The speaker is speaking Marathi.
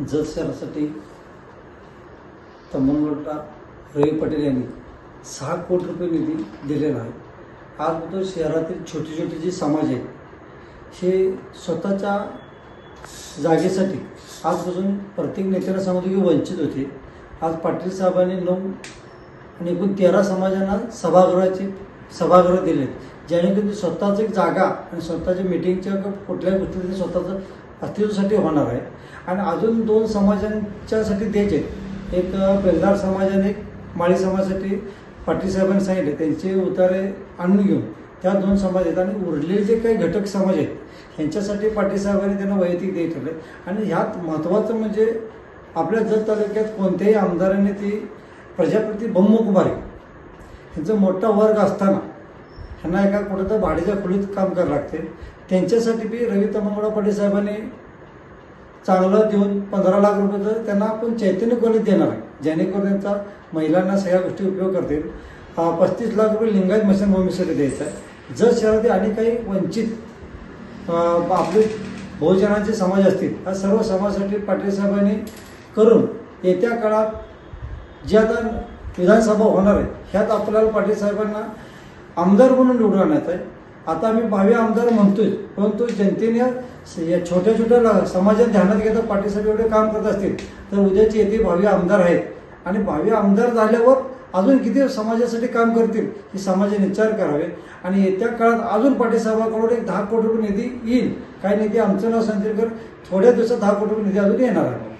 जत शहरासाठी तमनगोटा रवी पटेल यांनी सहा कोटी रुपये निधी दिलेला आहे. आजपासून शहरातील छोटे छोटे जे समाज आहेत हे स्वतःच्या जागेसाठी आजपासून प्रत्येक नेत्याला सांगतो की वंचित होते. आज पाटील साहेबांनी नऊ आणि एकूण तेरा समाजांना सभागृहाचे सभागृह दिले जेणेकरून ते स्वतःच एक जागा आणि स्वतःच्या मिटिंगच्या कुठल्या कुठल्याही गोष्टी स्वतःचं अस्तित्वासाठी होणार आहे. आणि अजून दोन समाजांच्यासाठी द्यायचे आहेत. एक बेलदार समाज आणि एक माळी समाजासाठी पाटील साहेबांनी सांगितले त्यांचे उतारे आणून घेऊन त्या दोन समाज आहेत. आणि उरलेले जे काही घटक समाज आहेत यांच्यासाठी पाटील साहेबांनी त्यांना वैयक्तिक देत ठरले आणि ह्यात महत्त्वाचं म्हणजे आपल्या जत तालुक्यात कोणत्याही आमदारांनी ती प्रजाप्रती बहुमुख उभारी मोठा वर्ग असताना ह्यांना एका कुठं तर भाडेच्या खोलीत काम करावं लागते. त्यांच्यासाठी बी रवी तमंगडा पाटील साहेबांनी चांगलं देऊन पंधरा लाख रुपये तर त्यांना आपण चैतन्य कॉलेज देणार आहे. जेणेकरून त्यांचा महिलांना सगळ्या गोष्टी उपयोग करतील. पस्तीस लाख रुपये लिंगायत मशीन भूमीसाठी द्यायचं आहे. जर शहरातील आणि काही वंचित आपले बहुजनांचे समाज असतील या सर्व समाजासाठी पाटील साहेबांनी करून येत्या काळात जे आता विधानसभा होणार आहे ह्यात आपल्याला पाटील साहेबांना आमदार म्हणून निवडून आणण्यात आहे. आता आम्ही भावी आमदार म्हणतोय परंतु जनतेने या छोट्या छोट्या समाजात ध्यानात घेता पाटील एवढे काम करत असतील तर उद्याचे येथे भावी आमदार आहेत. आणि भावी आमदार झाल्यावर अजून किती समाजासाठी काम करतील हे समाजाने विचार करावे. आणि येत्या काळात अजून पाटीलसाहेबांकडून एक दहा कोटी रुपये निधी येईल. काही निधी आमचं नाव सांगतील तर थोड्या दिवसात दहा कोटी रुपये निधी अजून येणार आहे.